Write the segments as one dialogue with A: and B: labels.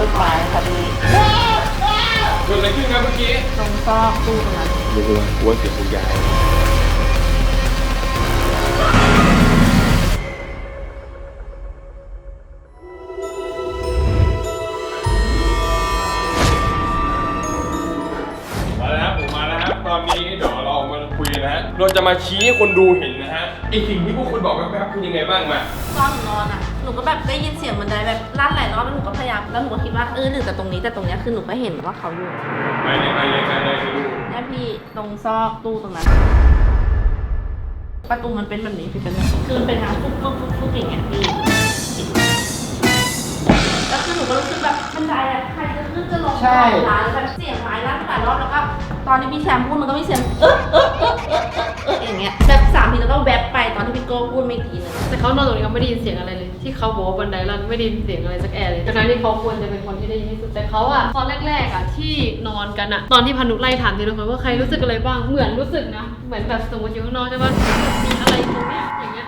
A: ต้นไม้ค่ะพี่
B: เกิดอะไรขึ้นครับเมื่อกี้
A: ตรงซอกตู้ตรงนั้น
B: รู้ว่าว่าเสียงคุณยายมาแล้วครับผมมาแล้วครับ ตอนนี้เดี๋ยวเรามาคุยกันนะฮะเราจะมาชี้ให้คนดูเห็นนะฮะไอสิ่งที่พวกคุณบอกแป๊บๆคือยังไงบ้างมา
A: ตอนหนูนอนอะห นูก็แบบได้ยินเสียงบันไดแบบลั่นหลายรอบแล้วหนูก็พยายามแล้วหนูก็คิดว่าเออหรือแต่ตรงนี้แต่ตรงเนี้ยคือหนูก็เห็นว่าเขาอยู่
B: ไปเลยไปเลยไปเลยไปดู
A: เนี่พี่ตรงซอกตู้ตรงนั้น ประตูมันเป็นแบบนี้พี่เป็นแบบคือมันเป็นทางฟุ๊บฟุ๊บฟุ๊บฟุ๊บอย่างเงี้ยพี่แล้วคือหนูก็รู้สึกแบบบันไดอะใครจะขึ้นจะลง
C: ใช่
A: ร้านแบบเสียงไม้ลั่นหลายรอบแล้วก็ตอนที่พี่แซมพูดมันก็มีเสียงเออเออเออเออ เออเอออย่างเงี้ยแบบสามทีแล้วก็แวบไปตอนที่พี่โก้พูดไม่ทีนึง
D: แต่เขานอนตรงนี้เขาไม่ได้ยินเสียงอะไรเลย ที่เขาบอกว่าบันไดลั่นไม่ได้ยินเสียงอะไรสักแอะเลยทั้งๆที่เขาควรจะเป็นคนที่ได้ยินที่สุดแต่เขาอะตอนแรกๆอะที่นอนกันอะตอนที่พานุไล่ถามทีละคนว่าใครรู้สึกอะไรบ้างเหมือนรู้สึกนะเหมือนแบบสมมติอยู่ข้างนอกใช่ปะมีอะไรตรงเนี้ยอย่างเงี้ย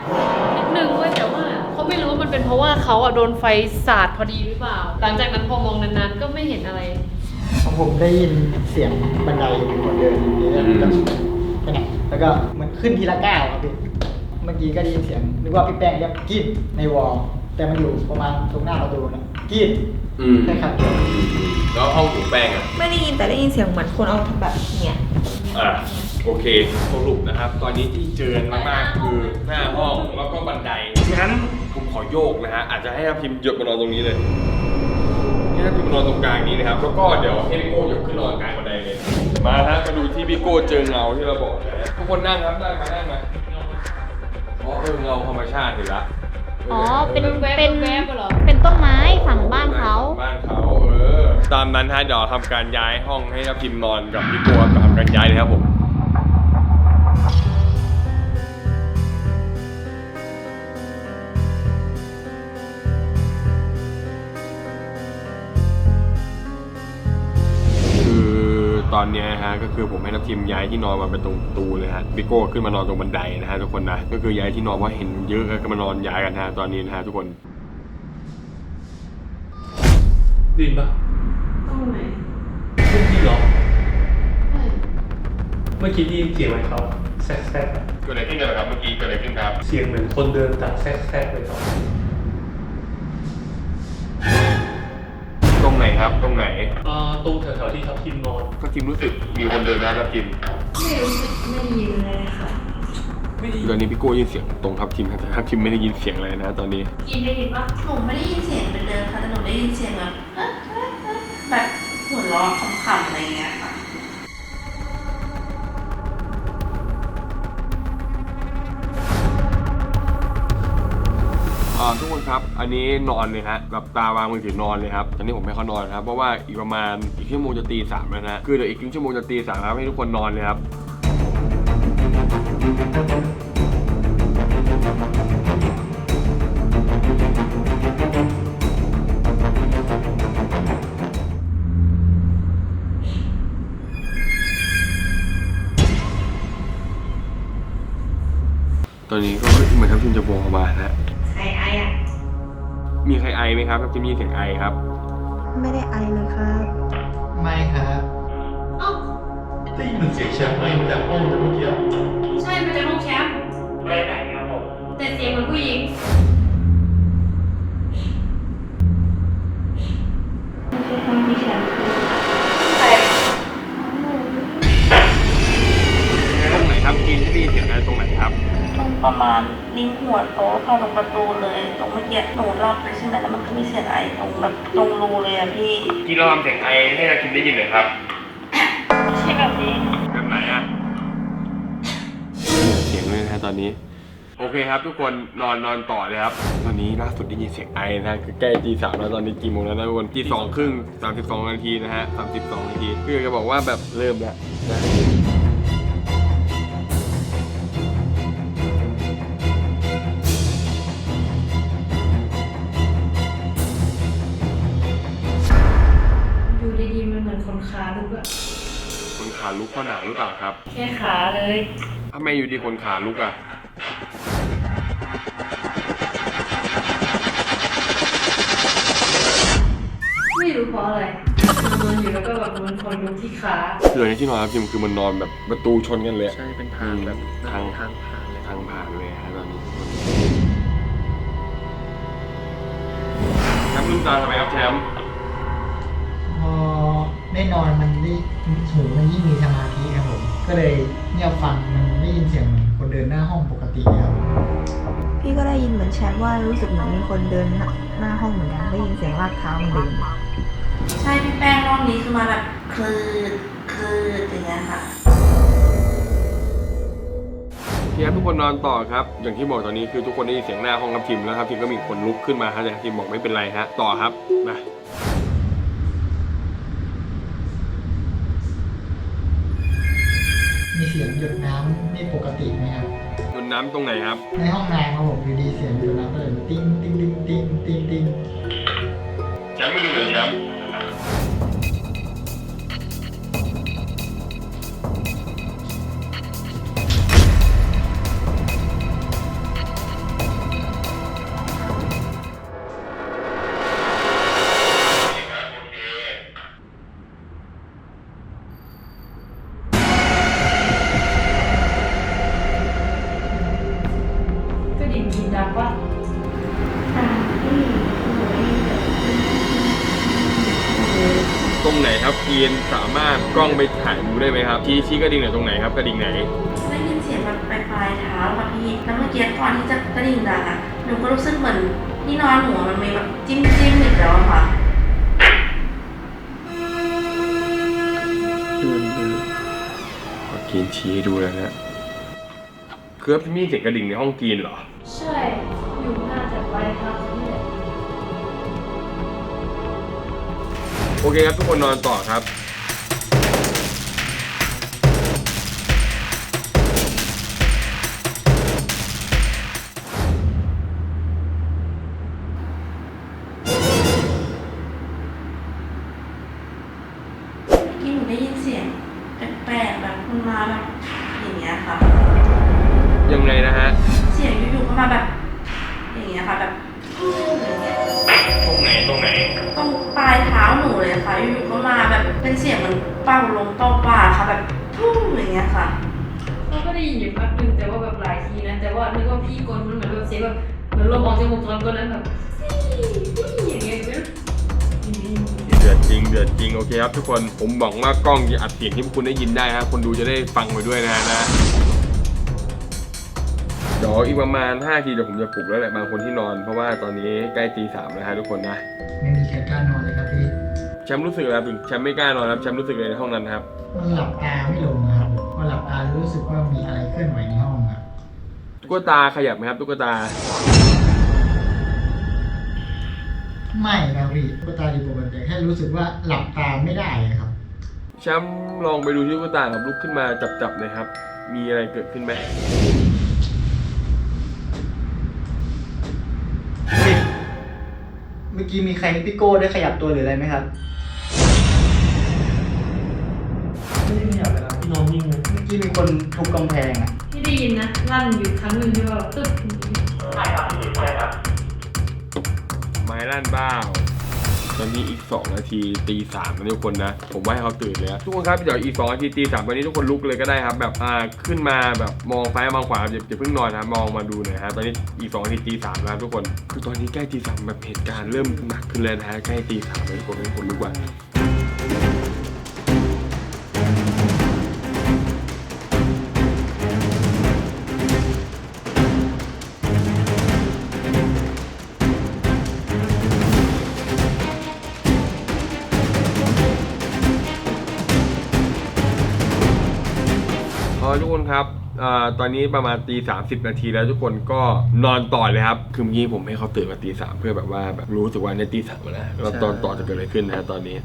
D: นิดนึงเว้ยแต่ว่าเขาไม่รู้ว่ามันเป็นเพราะว่าเขาอะโดนไฟสาดพอดีหรือเปล่า หลังจากนั้นพอมองนานๆก็ไม่เห็นอะไร
C: ของผมได้ยินเสียงบันไดมีคนเดินอย่างนี้แล้ว ก็ไปไหนแล้วก็เหมันขึ้นทีละก้าวครับพี่เมื่อกี้ก็ได้ยินเสียงนึกว่าพี่แป้งเรียกกรีดในวอลแต่มันอยู่ประมาณตรงหน้าประตูนะกรีด
B: อืม
C: แค่คำเดียว
B: แล้วห้องถูแป้งอะ
E: ไม่ได้ยินแต่ได้ยินเสียงเหมือนคนเอาแบบเนี้ย
B: อะโอเคสรุปนะครับ ตอนนี้ที่เจอมากๆคือหน้าห้องแล้วก็บันไดงั้นผมขอโยกนะฮะอาจจะให้ทัพพิมพ์หยดมานอนตรงนี้เลยให้ทัพพิมพ์มานอนตรงกลางนี้นะครับแล้วก็เดี๋ยวให้พี่โก้หยดขึ้นนอนกลางบันไดเลย มาฮะมาดูที่พี่โก้เจอเงาที่เราบอกนะฮะทุกคนนั่งครับได้มานั่งมาอ๋อเออเงาธรรมชาติเห็นละ
F: อ๋อ เป็น
D: แว๊บๆ
F: เป็น
D: แว๊บๆเหรอ
F: เป็นต้นไม้ฝั่งบ้านเขา
B: บ้านเขาเออ ตามนั้นฮะเดี๋ยวทำการย้ายห้องให้ทัพพิมพ์นอนกับพี่โก้ทำการย้ายเลยครับผม อตอนเนี้ยฮะก็คือผมให้นักทีมย้ายที่นอนมาเป็นตรงประตูเลยฮะพี่โก้ขึ้นมานอนตรงบันไดนะฮะทุกคนนะก็คือย้ายที่นอนเพราะเห็นเยอะก็มานอนย้ายกันฮะตอนนี้นะฮะทุกคน
G: ได้ยินปะ
D: ตรงไหน
G: เมื่อกี้เหรอเมื่อกี้ที่เสียงอะไรเขาแซกแซกอะ
B: เกิดอะไรขึ้นกันครับเมื่อกี้เกิดอะไรขึ้นครับ
G: เสียงเหมือนคนเดินจากแซกแซกไปต่อ
B: ตรง ครับ ตรงไหน
G: อ่าตรงแถวๆที่ทับทิมนอน
B: ก็ทีมรู้สึกมีคนเดินนะครับทีม
D: ไม่รู้สึกไม่ได้ยินเลยค่ะ
G: ไม่ได้ยิน
B: ตอนนี้พี่โก้ยินเสียงตรงครับทีมครับแต่ครับทีมไม่ได้ยินเสียงอะไรนะตอนนี้
A: กินได้ยินปะหนูไม่ได้ยินเสียงเป็นเดิมค่ะแต่หนูได้ยินเสียงแบบเอ๊ะเอ๊ะเอ๊ะแบบหัวเราะขำๆอะไรอย่างเงี้ยค่ะ
B: อ่าทุกคนครับ อันนี้นอนเลยฮะกับตาวางมือถือนอนเลยครับ ตอนนี้ผมให้เขานอนครับ เพราะว่าอีกประมาณอีกชั่วโมงจะตีสามแล้วนะ คือเดี๋ยวอีกครึ่งชั่วโมงจะตีสามครับให้ทุกคนนอนเลยครับ มีใครไอไหมครับทัพทีมมีเสียงไอครับ
E: ไม่ได้ไอเลยครับ
C: ไม่ครับ
D: เอ้า
G: ได้ยินเหมือนเสียงแชมป์ไหมมาจากห้องเมื่อกี้
D: ใช่มาจากห้องแชมป์ไปไหนครับผมแต่เสียงเหมือนผู้หญิง
B: ตรงไหนครับกินที่ได้ยินเสียงอะไรตรงไหนครับ
A: ตรงประมาณนิ้วหัวโต๊ะค่ะตรงประตูเลย ตรงเมื่อกี้หนูรับเลยใช่ไหมแล้วมันก็มีเสียงไอตรงแบบตรงรูเลยอะพี่
B: กินเราทำเสียงไอให้เรากินได้ยินเลยครับ
A: ไม่ใช่แบบนี้
B: แบบไหนอะ เสียงเลยนะฮะตอนนี้ โอเคครับ ทุกคนนอนนอนต่อเลยครับ ตอนนี้ล่าสุดได้ยินเสียงไอนะฮะคือใกล้ตีสามแล้วตอนนี้กี่โมงแล้วนะทุกคนตีสองครึ่งสามสิบสองนาทีนะฮะสามสิบสองนาทีคือจะบอกว่าแบบเริ่มแล้วนะ
D: มันเหมือนคนขาลุกอะ
B: คนขาลุกเพราะหนาวหรือเปล่าครับ
D: แค่ขาเลย
B: ทำไมอยู่ดีคนขาลุกอะ
D: ไม่รู้ราะอะไรนอนอยู่แล้วก็แบบมันคนลุกที่ขา
B: คือในที่นอนครับพิมคือมันนอนแบบประตูชนกันเลยอะ
H: ใช่เป็นทางแบบ
B: ทาง
H: ทางผ่านเลย
B: ทางผ่านเลยฮะตอนนี้แชมป์ลืมตาทำไมครับแชมป์
C: พอ ได้นอนมันได้หูมันยิ่งมีสมาธิครับผม ก็เลยเงียบฟังมันได้ยินเสียงเหมือนคนเดินหน้าห้องปกติเลยครับ
E: พี่ก็ได้ยินเหมือนแชมป์ว่ารู้สึกเหมือนมีคนเดินหน้าห้องเหมือนกันได้ยินเสียงลากเท้ามันเดิน
A: ใช่พี่แป้งรอบนี้คือมาแบบคลืดคลืดอย่างเงี้ยค่ะ
B: ทีครับทุกคนนอนต่อครับ อย่างที่บอกตอนนี้คือทุกคนได้ยินเสียงหน้าห้องครับพิมแล้วครับพิมก็มีคนลุกขึ้นมาฮะแต่พิมบอกไม่เป็นไรฮะต่อครับมา
C: เสียงหยดน้ำไม่ปกติไหมครับ
B: โดนน้ำตรงไหนครับ
C: ในห้องน้ำครับผมอยู่ดีเสียงหยดน้ำก็เลยติ้งติ้งติ้งติ้งติ้งติ้ง
B: แชมป์ไม่ดูเลยแชมป์ ชี้ชี้กระดิ่งไหนตรงไหนครับกระดิ่งไหน
A: ได้ยินเสียงแบบปลายปลายเท้าค่ะพี่แล้วเมื่อกี้ก่อนที่จะกระดิ่งดังอะหนูก็รู้สึกเหมือนที่นอนหนูอะมันมีแบบจิ้มจิ้มๆอีกแล้วอะค่ะ
B: ขอกีนชี้ให้ดูแล้วนะคือพี่มีเสียงกระดิ่งในห้องกีนเหรอ
D: ใช่อยู่น่าจะไปครับนี่แหละ
B: โอเคครับทุกคนนอนต่อครับ
A: เป่าลมเป่าป้าค่ะแบบทุ่มอย่างเงี้ยค่ะ
D: เราก็ได้ยินอยู่พักหนึงแต่ว่าแบบหลายทีนะ แต่ว่านึกว่าพี่กลมันเหมือนแบบเสียงแบบเหมือนลมออกจมูกตอนกลนั้นแบบซี่ซี่อย่างเงี้ยไม่รู้
B: เดือดจริงเดือดจริงโอเคครับทุกคนผมหวังว่ากล้องจะอัดเสียงที่พวกคุณได้ยินได้ฮะคนดูจะได้ฟังไปด้วยนะนะเดี๋ยวอีกประมาณ5ทีเดี๋ยวผมจะปลุกแล้วแหละบางคนที่นอนเพราะว่าตอนนี้ใกล้ตีสามแล้วฮะทุกคนนะ
C: ไม่มีใครก
B: มป์รู้สึกอะไรครับแชมป์ไม่กล้านอนครับแชมป์รู้สึกอะไรในห้องนั้นครับ
C: มันหลับตาไม่ลงนะครับพอหลับตารู้สึกว่ามีอะไรเคลื่อนไหวในห้องครับ
B: ตุ๊กตาขยับไหมครับตุ๊กตา
C: ไม่ครับพี่ตุ๊กตาอยู่ปกติแค่รู้สึกว่าหลับตาไม่ได้ครับ
B: แชมป์ลองไปดูที่ตุ๊กตาครับลุกขึ้นมาจับๆหน่อยครับ มีอะไรเกิดขึ้นไหม
C: เมื่อกี้มีใครพี่โก้ได้ขยับตัวหรืออะไรไหมครับ
G: งเลย
C: เมื่อกี้มีคนทุบกำแพงอะ
D: ที่ได้ยินนะลั่นอยู่ครั้งหนึ่งที่ว่าตึ๊บ
B: ไม้ลั่นบ้าวตอนนี้อีก 2 นาทีตีสามนะทุกคนนะ ผมว่าให้เขาตื่นเลยนะทุกคนครับเดี๋ยวอีก 2 นาทีตีสามตอนนี้ทุกคนลุกเลยก็ได้ครับ แบบอ่าขึ้นมาแบบมองซ้ายมองขวาอย่าอย่าเพิ่งนอนนะมองมาดูหน่อยฮะตอนนี้อีก 2 นาทีตีสามแล้วทุกคน คือตอนนี้ใกล้ตีสามแบบเหตุการณ์เริ่มหนักขึ้นแล้วนะฮะใกล้ตีสามแล้วทุกคนทุกคนลุกว่า คนครับอาตอนนี้ประมาณตีสามสิบนาทีแล้วทุกคนก็นอนต่อเลยครับ คือเมื่อกี้ผมให้เขาตื่นมาตีสามเพื่อแบบว่าแบบรู้สึกว่าในตีสามแล้วแล้วตอนต่อจะเกิดอะไรขึ้นนะฮะตอนนี้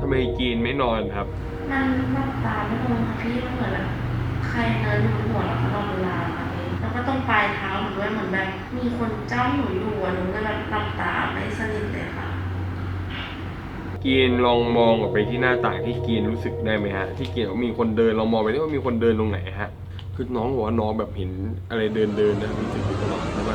B: ทำไมกีนไม่นอนครับ
A: มันหลับตาไม่ลงค่ะพี่มันเหมือนแบบใครเดินอยู่บนหัวแล้วก็นอนเวลาค่ะพี่แล้วก็ตรงปลายเท้าหนูด้วยเหมือนแบบมีคนจ้องหนูอยู่อะหนูก็แบบหลับตาไม่สนิทเลยค่ะ
B: กีนลองมองออกไปที่หน้าต่างที่กีนรู้สึกได้ไหมฮะ ที่กีนมีคนเดินลองมองไปได้ว่ามีคนเดินตรงไหนฮะ คือน้องบอกว่าน้องแบบเห็นอะไรเดินเดินๆนะมีสิ่งอยู่ตลอดใช่ไหม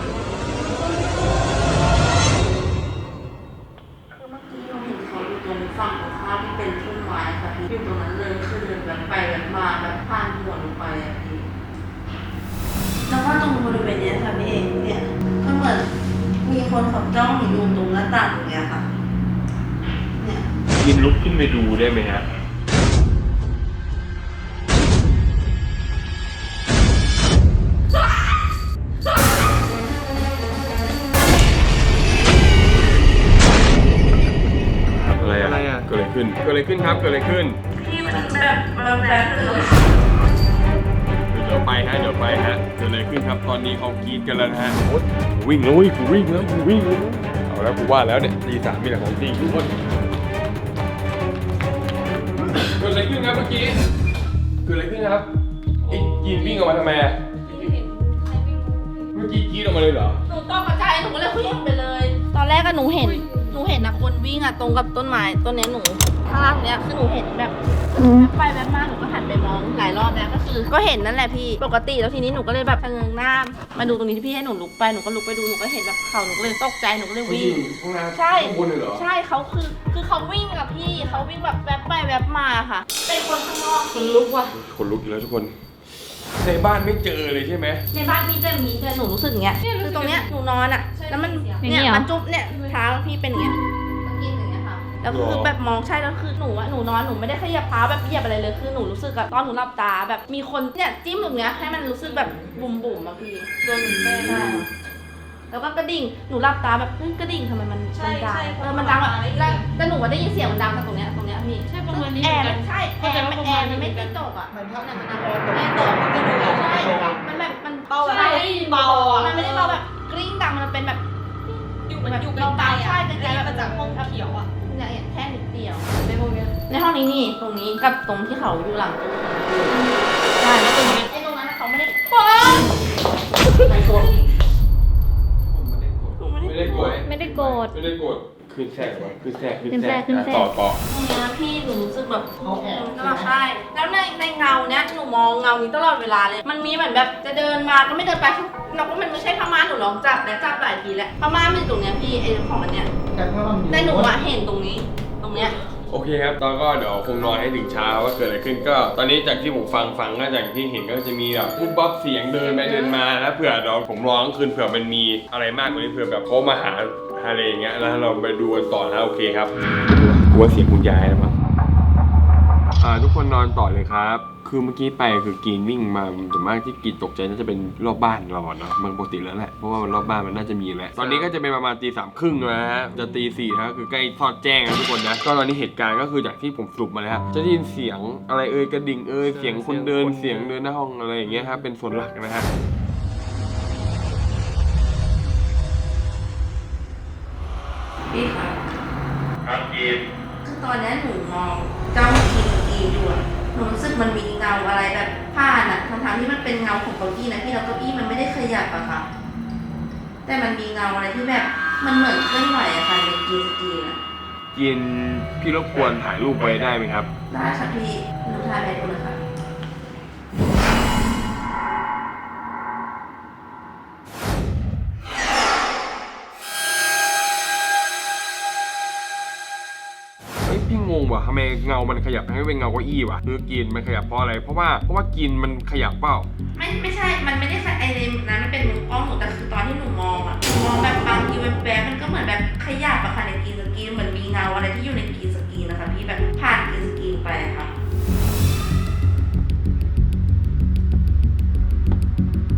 A: กินลุกขึ้น
B: ไปดูได้ไหมฮะอะไรอะ
G: อะไรอะ
B: เกิดอะไรขึ้น เกิดอะไรขึ้นครับ เกิดอะไรขึ้น
A: พี่มันแบบแบบแบบเลย
B: เดี๋ยวไปฮะ เดี๋ยวไปฮะ เกิดอะไรขึ้นครับ ตอนนี้เขากรีดกันแล้วนะฮะโอ๊ยกูวิ่งแล้วเว้ยกูวิ่งแล้วกูวิ่งแล้วเอาแล้วกูว่าแล้วเนี่ยตีสามมีแต่ของจริงทุกคน ครับไอ้กรีดวิ่งออกมาทำไมอะเมื่อกี้กรีดออกมาเลยเหรอ
A: หนูตกใจหนูก็เลยวิ่งไปเลย ตอนแรกก็หนูเห็นห นูเห็นนะคนวิ่งอะตรงกับต้นไม้ต้นเนี้ยหนูข้างล่างเนี้ยคือหนูเห็นแบบไปแบบมาหนูก็หันไปมองหลายรอบแล้วก็คือ ก็เห็นนั่นแหละพี่ปกติแล้วทีนี้หนูก็เลยแบบชะเงิงหน้ามาดูตรงนี้ที่พี่ให้หนูลุกไปหนูก็ลุกไปดูหนูก็เห็นแบบเขาหนูก็เลยตกใจหนูก็เลยวิ่ง
B: ห้องน้ำ
A: ใช่
B: ข้างบนเลยเหรอ
A: ใช่เขาคือคือเขาวิ่งอะพี่เขาวิ่งแบบแวบไปแวบมาค่ะเป็นคนข้างนอก
D: คนลุกว่ะ
B: คนลุกอีกแล้วทุกคน ในบ้านไม่เจอเลยใช่ไหม
A: ในบ้านมีแต่มีแต่หนูรู้สึกอย่างเงี้ย
D: เนี่ยรู้สึก
A: คือตรงเนี้ยหนูนอนอะแล้วมัน
F: อย่าง
A: เนี่ย
F: นี้เหรอ
A: มันจุ๊บเนี่ยเท้าพี่เป็นอย่างเงี้ยตะกินอย่างเงี้ยค่ะแล้วคือแบบมองใช่แล้วคือหนูอะหนูนอนหนูไม่ได้ขยับเท้าแบบเหยียบอะไรเลยคือหนูรู้สึกอะตอนหนูหลับตาแบบมีคนเนี่ยจิ้มตรงเนี้ยให้มันรู้สึกแบบบุ่มบุ่มๆอะพี่โดนหนูแก้ได้อะ แล้วก็กระดิ่ง หนูหลับตาแบบเฮ้ยกระดิ่งทำไมมันมันดังเออมันดังแบบแล้วแต่หนูว่าได้ยินเสียงมันดังจากตรงเนี้ยตรงเนี้ยพี่
D: ใช่ประมาณนี้
A: แอ
D: เหมื
A: ร์
D: อนกัน
A: ใช่แอร์มันแอร์มันไม่ติดตกอะ
C: มันถ้า
A: นั่น
C: มัน
A: น่ะ
C: แอ
A: แอ
C: ร์
A: ร์
C: ต
A: ต
C: ก
A: ก
C: มันจะดู
A: ใช่
C: ใช่
A: มันแบบมัน
D: เบา
A: ใช่
D: เบาอะ
A: มันไม่ได้เบาแบบกริ้งดังมันเป็นแบบ
H: อยู่มันอยู่ไกลๆ
A: ใช่
H: อะ
A: ไกลๆ
H: มาจากห้องเขียวอะ
A: เนี่ยแค่นิดเดียว
D: ในห้องเนี้ย
A: ในห้องนี้นี่ตรงนี้กับตรงที่เขาอยู่หลังตู้ใช่แล้วตรงนี้ไอ้ตรงนั้นน่ะเขาไม่ได้ฟ้องไม่โกรธหนูไม่
B: ไม่
A: ได้
B: ได้ โกรธ
F: ไม่ได้โกรธ
B: ไม่ได้โกรธขึ้นแทรกวะขึ้นแทรก
F: ขึ้นแทรกขึ้นแทรก
B: ต่อต่อ
A: ตรงเนี้ยพี่หนูรู้สึกแบบ
C: เขาแอบ
A: ก็ใช่ แล้วในในเงาเนี้ยหนูมองเงานี้ตลอดเวลาเลย มันมีเหมือนแบบจะเดินมาก็ไม่เดินไปเราก็มันไม่ใช่พม่านหนูลองจับแล้วจับหลายทีแล้วพม่านมันอยู่ตรงเนี้ยพี่ไอ้ของมันเนี้ย
C: แต่เพราะว่ามันอยู่
A: แต่หนูอะเห็นตรงนี้ ตรงเนี้ย
B: โอเคครับตอนก็เดี๋ยวคงนอนให้ถึงเช้าว่าเกิดอะไรขึ้นก็ ตอนนี้จากที่ผมฟังฟังก็จากที่เห็นก็จะมีแบบปุ๊บปั๊บเสียงเดินไปเดินมาแล้วเผื่อเราผมร้องคืนเผื่อมันมีอะไรมากกว่านี้เผื่อแบบเขามาหาอะไรอย่างเงี้ยแล้วเราไปดูกันต่อนะโอเคครับกลัวเสียงคุณยายนะมั้งอ่าทุกคนนอนต่อเลยครับ คือเมื่อกี้ไปคือกินวิ่งมาส่วนมากที่กินตกใจน่าจะเป็นรอบบ้านเราอะเนาะมันปกติแล้วแหละเพราะว่ามันรอบบ้านมันน่าจะมีแหละตอนนี้ก็จะเป็นประมาณตีสามครึ่งแล้วนะฮะจะตีสี่แล้วคือใกล้ทอดแจ้งแล้วทุกคนนะก็ตอนนี้เหตุการณ์ก็คือจากที่ผมสรุปมาแล้วฮะจะได้ยินเสียงอะไรเอ่ยกระดิ่งเอ่ยเสียงคนเดินเสียงเดินหน้าห้องอะไรอย่างเงี้ยครับเป็นส่วนหลักนะฮะ
A: พี่คะ
B: ครับกิน
A: คือตอนเนี้ยหนูมองจ้องกินกีอยู่อะ หนูรู้สึกมันมีเงาอะไรแบบผ่านอะทั้งๆที่มันเป็นเงาของเก้าอี้นะพี่แล้วเก้าอี้มันไม่ได้ขยับอะค่ะ แต่มันมีเงาอะไรที่แบบมันเหมือนเคลื่อนไหวอะค่ะในกีสกีอะ
B: กินพี่รบกวนถ่ายรูปไว้ได้ไหมครับ
A: ได้ค่ะพี่หนูถ่ายไปดูเลยค่ะ
B: งงว่ะทำไมเงามันขยับให้เป็นเงาเก้าอี้วะคือกินมันขยับเพราะอะไร เพราะว่าเพราะว่ากินมันขยับเปล่า
A: ไม่ไม่ใช่ มันไม่ได้ใช่ไอเลนนั้นมันเป็นมุมกล้องหนูแต่คือตอนที่หนูมองอะหนูมองแบบบางทีแวบๆมันก็เหมือนแบบขยับอะค่ะในกรีนสกรีนเหมือนมีเงาอะไรที่อยู่ในกรีนสกรีนนะคะพี่แบบผ่านกรีนสกรีนไปอะค่ะ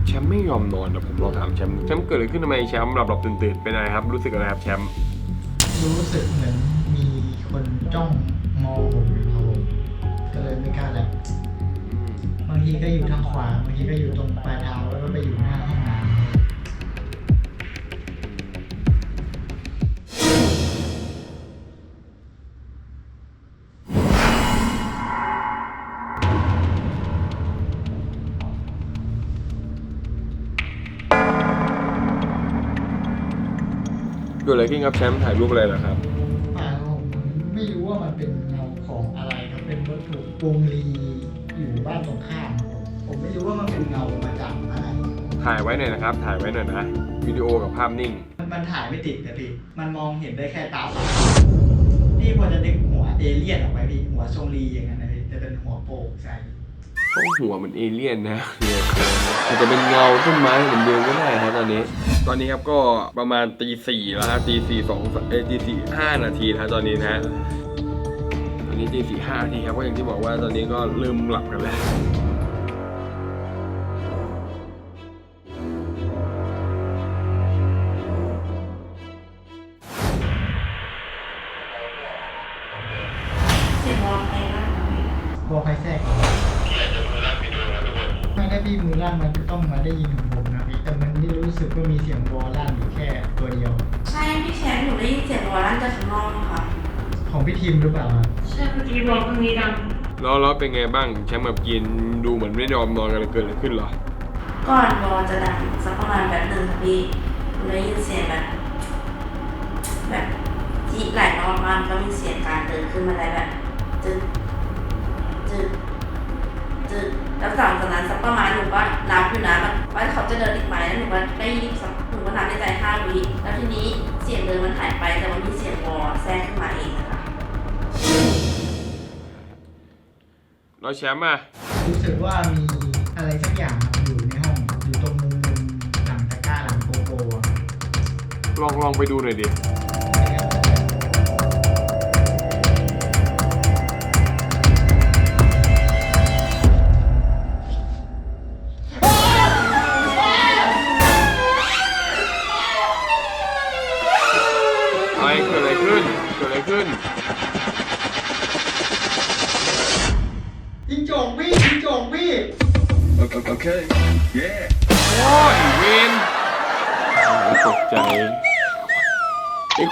B: แชมป์ไม่ยอมนอนเดี๋ยวผมลองถามแชมป์แชมป์เกิดอะไรขึ้นทำไมแชมป์หลับหลับตื่นตื่นๆเป็นอะไรครับ รู้สึกอะไรครับแชมป์
C: รู้สึกเหมือนมีคน จ้องมองผมอยู่ครับผมก็เลยไม่กล้าแหละบางทีก็อยู่ทางขวาบางทีก็อยู่ตรงปลายเท้าแล้วก็ไปอยู่หน้าห้องน้ำ
B: เกิดอะไรขึ้นครับแชมป์ถ่ายรูปอะไรเหรอครับ
C: ว่ามันเป็นเงาของอะไรครับเป็นวัตถุวงลีอยู่บ้านตรงข้ามครับผมผมไม่รู้ว่ามันเป็นเงามาจากอะไร
B: ถ่ายไว้หน่อยนะครับ ถ่ายไว้หน่อยนะวิดีโอกับภาพนิ่ง
C: มันมันถ่ายไม่ติดนะพี่ มันมองเห็นได้แค่ตาเปล่าพี่ควรจะดึงหัวเอเลี่ยนออกไปพี่ หัวทรงรีอย่างนั้นนะพี่จะเป็นหัวโปร่งใส
B: เขาหัวเหมือนเอเลี่ยนนะเนี่ยอาจจะเป็นเงาต้นไม้เหมือนเดิมก็ได้ครับตอนนี้ ตอนนี้ครับก็ประมาณตีสี่แล้วครับตีสี่สองเอ้ยตีสี่ห้านาทีนะครับตอนนี้นะฮะตอ นี้ตีสี่ห้าทีครับก็อย่างที่บอกว่าตอนนี้ก็เริ่มหลับกันแล้ว
A: เสียงร้องล่ะ
C: บอกใครแทรกไม่ได้พี่มือล่างมันก็ต้องมาได้ยิน ทีมหรือเปล่าครับ
H: ใช่เมื่อกี้บอกตรงนี้ดัง
B: แล้วแล้วเป็นไงบ้างแชมป์กับกินดูเหมือนไม่ยอมนอนกันเลยเกิดอะไรขึ้นเหรอ
A: ก่อนวอลจะดังสักประมาณแบบหนึ่งพี่หนูได้ยินเสียงแบบแบบที่หลายรอบมากก็มีเสียงการเดินขึ้นมาได้แบบจึ๊ดจึ๊ดจึ๊ดแล้วหลังจากนั้นสักประมาณหนูก็นับอยู่นะแบบว่าเขาจะเดินอีกไหมแล้วหนูก็ได้ยินสักหนูก็นับในใจห้าวิแล้วทีนี้เสียงเดินมันหายไปแต่มันมีเสียงวอลแทรกขึ้นมาเอง นะคะ
B: แล้วแชมป์อะ
C: รู้สึกว่ามีอะไรสักอย่างครับอยู่ในห้องอยู่ตรงมุมมุมหลังตะกร้าหลังโกโก้อะ
B: ลองลองไปดูหน่อยดิ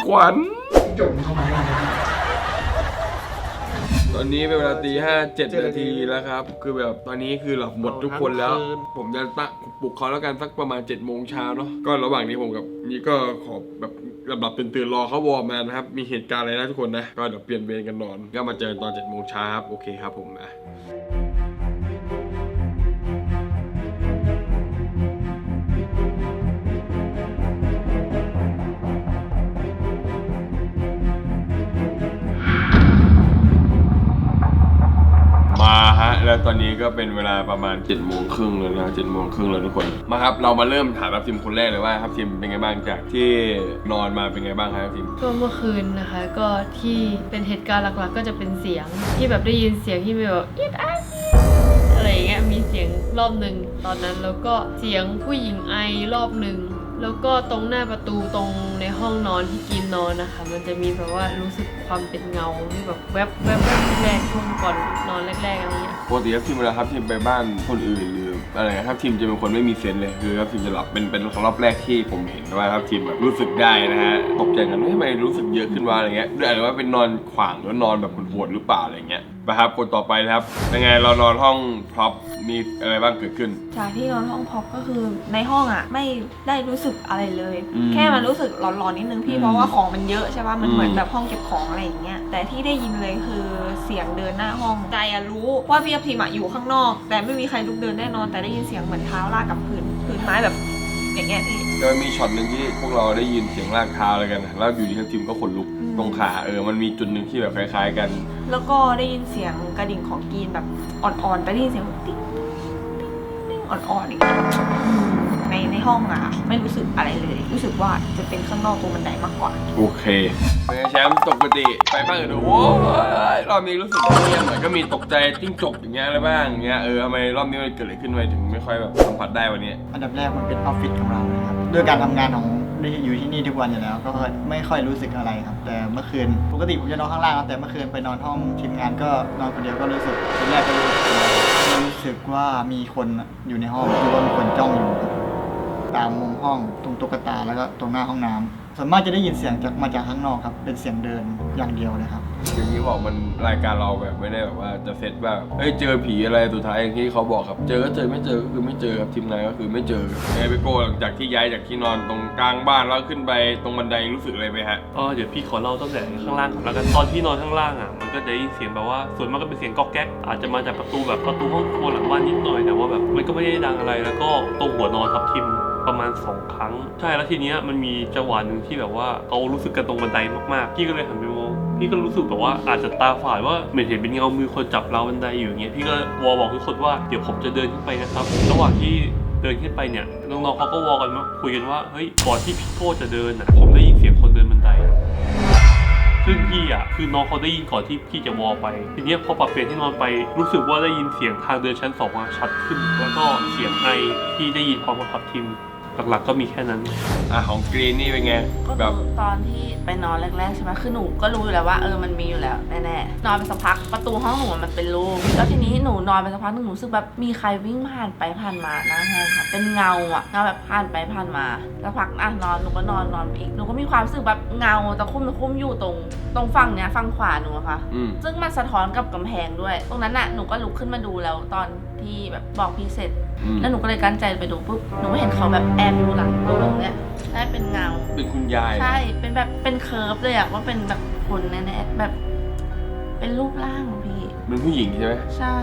B: ขวัญ
C: ยิงโจงเข้ามาได้ไหม
B: ตอนนี้เป็นเวลาตีห้าเจ็ดนาทีแล้วครับ คือแบบตอนนี้คือหลับหมดทุกคนแล้ว ผมจะตั้งปลุกเขาแล้วกันสักประมาณ7จ็ดโมงเช้าเนาะก็ระหว่างนี้ผมกับนี่ก็ขอแบบหลับๆตื่นๆรอเขาวอร์มมานะครับ มีเหตุการณ์อะไรนะทุกคนนะ ก็เดี๋ยวเปลี่ยนเวรกันนอน ก็มาเจอกันตอน7จ็ดโมงเช้าครับ โอเคครับผมนะ แล้วตอนนี้ก็เป็นเวลาประมาณ7จ็ดโมงครึ่งแล้วนะเจ็ดโมงครึ่งแล้วทุกคนมาครับเรามาเริ่มถามทัพทีมคนแรกเลยว่าทัพทีมเป็นไงบ้างจากที่นอนมาเป็นไงบ้างครับทัพทีม
D: ก็เมื่อคืนนะคะก็ที่เป็นเหตุการณ์หลักๆ ก็จะเป็นเสียงที่แบบได้ยินเสียงที่แบบอีดอาดอะไรอย่างเงี้ยมีเสียงรอบหนึ่งตอนนั้นแล้วก็เสียงผู้หญิงไอรอบหนึ่ง แล้วก็ตรงหน้าประตูตรงในห้องนอนที่กินนอนนะคะ มันจะมีแบบว่ารู้สึกความเป็นเงาที่แบบแวบแวบแวบแรกช่วงก่อนนอนแรกๆอะไรเงี้ย
B: ปกติทัพทีมเวลาทัพทีมไปบ้านคนอื่นหรืออะไรทัพทีมจะเป็นคนไม่มีเซนส์เลยคือทัพทีมจะหลับเป็นเป็นรอบแรกที่ผมเห็นว่าทัพทีมแบบรู้สึกได้นะฮะตกใจกันทำไมรู้สึกเยอะขึ้นวะอะไรเงี้ยด้วยอาจจะว่าเป็นนอนขวางหรือนอนแบบปวดหรือเปล่าอะไรเงี้ย นะครับคนต่อไปนะครับเป็นไงเรานอนห้องพร็อพมีอะไรบ้างเกิดขึ้น
I: จากที่นอนห้องพ็อปก็คือในห้องอะไม่ได้รู้สึกอะไรเลย
B: อืม
I: แค่มันรู้สึกร้อนๆนิดนึงพี่
B: อืม
I: เพราะว่าของมันเยอะใช่ป่ะมัน
B: อืม
I: เหมือนแบบห้องเก็บของอะไรอย่างเงี้ยแต่ที่ได้ยินเลยคือเสียงเดินหน้าห้องใจอะรู้ว่าพี่อัพทีมอะอยู่ข้างนอก แต่ไม่มีใครลุกเดินแน่นอนแต่ได้ยินเสียงเหมือนเท้าลากกับพื้นพื้นไม้แบบอย่างเงี้ยพี่
B: โดยมีช็อตหนึ่งที่พวกเราได้ยินเสียงลากเท้าอะไรกันนะแล้วอยู่ดีทัพทีมก็ขนลุก
I: อืม
B: ตรงขาเออมันมีจุดหนึ่งที่แบบคล้ายๆ กัน
I: แล้วก็ได้ยินเสียงกระดิ่งของกรีนแบบอ่อนๆแต่ได้ยินเสียงติ๊งติ๊งอ่อนๆอย่างเงี้ย ในในห้องอะไม่รู้สึกอะไรเลย รู้สึกว่าจะเป็นข้างนอกตรงบันไดมากกว่า
B: โอเคเป็นไงแชมป์ปกติไปบ้างเออโอ้ยรอบนี้รู้สึกเงียบหน่อยก็มีตกใจจิ้งจกอย่างเงี้ยอะไรบ้างอย่างเงี้ยเออทำไมรอบนี้มันเกิดอะไรขึ้นไปถึงไม่ค่อยแบบสัมผัสได้วันนี้
C: อันดับแรกมันเป็นออฟฟิศของเรานะครับด้วยการทำงานของได้อยู่ที่นี่ทุกวันอยู่แล้ว ก็ไม่ค่อยรู้สึกอะไรครับ แต่เมื่อคืนปกติผมจะนอนข้างล่างครับแต่เมื่อคืนไปนอนห้องทีมงานก็นอนคนเดียวก็รู้สึกทีแรกก็รู้สึกรู้สึกว่ามีคนอยู่ในห้องคือว่ามีคนจ้องอยู่ครับ ตามมุมห้องตรงตุ๊กตาแล้วก็ตรงหน้าห้องน้ำส่วนมากจะได้ยินเสียงจากมาจากข้างนอกครับ เป็นเสียงเดินอย่างเดียวเลยครับ
B: อย่างนี้บอกมันรายการเราแบบไม่ได้แบบว่าจะเซตว่าเฮ้ยเจอผีอะไรสุดท้ายอย่างที่เขาบอกครับ เจอก็เจอไม่เจอก็คือไม่เจอครับทีมงานก็คือไม่เจอไงพี่โก้หลังจากที่ย้ายจากที่นอนตรงกลางบ้านแล้วขึ้นไปตรงบันไดรู้สึกอะไรไหมฮะ
G: เออเดี๋ยวพี่ขอเล่าตั้งแต่ข้างล่างก่อนแล้วกันตอนที่นอนข้างล่างอะมันก็จะได้ยินเสียงแบบว่าส่วนมากก็เป็นเสียงก๊อกแก๊กอาจจะมาจากประตูแบบประตูห้องครัวหลังบ้านนิดหน่อยแต่ว่าแบบมันก็ไม่ได้ดังอะไรแล้วก็ตรงหัวนอนทับทิม ประมาณสองครั้ง ใช่แล้วทีเนี้ยมันมีจังหวะหนึ่งที่แบบว่าเขารู้สึกกันตรงบันไดมากๆพี่ก็เลยหันไปมองพี่ก็รู้สึกแบบว่าอาจจะตาฝาดว่าเหมือนเห็นเป็นเงามือคนจับราวบันไดอยู่อย่างเงี้ยพี่ก็วอบอกทุกคนว่าเดี๋ยวผมจะเดินขึ้นไปนะครับระหว่างที่เดินขึ้นไปเนี่ยน้องๆเขาก็วอกันว่าคุยกันว่าเฮ้ยก่อนที่พี่โก้จะเดินอะผมได้ยินเสียงคนเดินบันไดซึ่งพี่อะคือน้องเขาได้ยินก่อนที่พี่จะวอลไป ทีเนี้ยพอปรับเปลี่ยนที่นอนไปรู้สึกว่าได้ยินเสียงทางเดินชั้นสองอะชัดขึ้น แล้วก็เสียงไอที่ได้ยินพร้อมกับทับทิม หลักๆก็มีแค่นั้น
B: อะของกรีนนี่เป็นไง
A: ก็
B: แบบ
A: คือตอนที่ไปนอนแรกๆใช่ไหมคือหนูก็รู้อยู่แล้วว่าเออมันมีอยู่แล้วแน่ๆนอนไปสักพักประตูห้องหนูมันเป็นรูแล้วทีนี้หนูนอนไปสักพักหนึงหนูรู้สึกแบบมีใครวิ่งผ่านไปผ่านมาหน้าห้องค่ะเป็นเงาอะเงาแบบผ่านไปผ่านมาแล้วพักอะนอนหนูก็นอนนอนไปอีกหนูก็มีความรู้สึกแบบเงาตะคุ่มตะคุ่มอยู่ตรง ตรงฝั่งเนี้ยฝั่งขวาหนูอะค่ะ
B: อืม
A: ซึ่งมันสะท้อนกับกำแพงด้วย ตรงนั้นน่ะหนูก็ลุกขึ้นมาดูแล้วตอน ที่แบบบอกพี่เสร็จ
B: อืม
A: แล้วหนูก็เลยกั้นใจไปดูปุ๊บหนูเห็นเขาแบบแอบอยู่หลังตัวตรงเนี้ยได้เป็นเงา
B: เป็นคุณยาย
A: ใช่ เป็นแบบเป็นเคิร์ฟเลยอะว่าเป็นแบบคนแน่ๆแบบ เป็นรูปร่างของพี่
B: เป็นผู้หญิงใช่ไหม
A: ใช่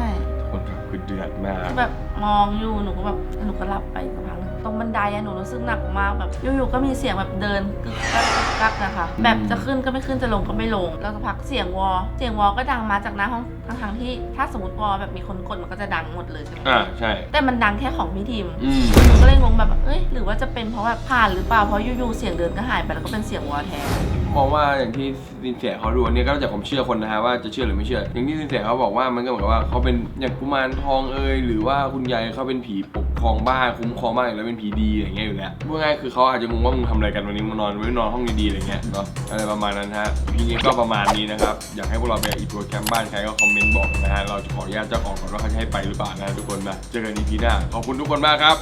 B: คนครับคือเดือดมาก
A: คือแบบมองอยู่หนูก็แบบหนูก็หลับไปสักพักหนึง ตรงบันไดอะหนูรู้สึกหนักมากแบบอยู่ๆก็มีเสียงแบบเดินกึกกักกึกกักนะคะ แบบจะขึ้นก็ไม่ขึ้นจะลงก็ไม่ลง แล้วสักพักเสียงวอ เสียงวอก็ดังมาจากหน้าห้องทั้งๆที่ถ้าสมมติวอแบบมีคนกดมันก็จะดังหมดเลยใช่ไหม
B: อ่าใช่
A: แต่มันดังแค่ของพี่ทีม
B: อืม
A: หนูก็เลยงงแบบเอ้ยหรือว่าจะเป็นเพราะแบบผ่านหรือเปล่าเพราะอยู่ๆเสียงเดินก็หายไปแล้วก็เป็นเสียงวอแทน
B: มองว่าอย่างที่สินแสเขาดูอันนี้ก็แล้วแต่ผมเชื่อคนนะฮะว่าจะเชื่อหรือไม่เชื่อ อย่างที่สินแสเขาบอกว่ามันก็เหมือนกับว่าเขาเป็นอย่างกุมารทองเอ่ยหรือว่าคุณยายเขาเป็นผีปกครองบ้านคุ้มครองบ้านแล้วเป็นผีดีอย่างเงี้ยอยู่แล้วพูดง่ายคือเขาอาจจะงงว่ามึงทำอะไรกันวันนี้มึงนอนไม่นอนห้องดีๆอะไรเงี้ยเนาะอะไรประมาณนั้นฮะพีนี้ก็ประมาณนี้นะครับอยากให้พวกเราไปอีทัวร์แคมป์บ้านใครก็คอมเมนต์บอกนะฮะเราจะขออนุญาตเจ้าของก่อนว่าเขาจะให้ไปหรือเปล่านะทุกคนนะเจอกันอีพีหน้าขอบคุณทุกคนมากครับ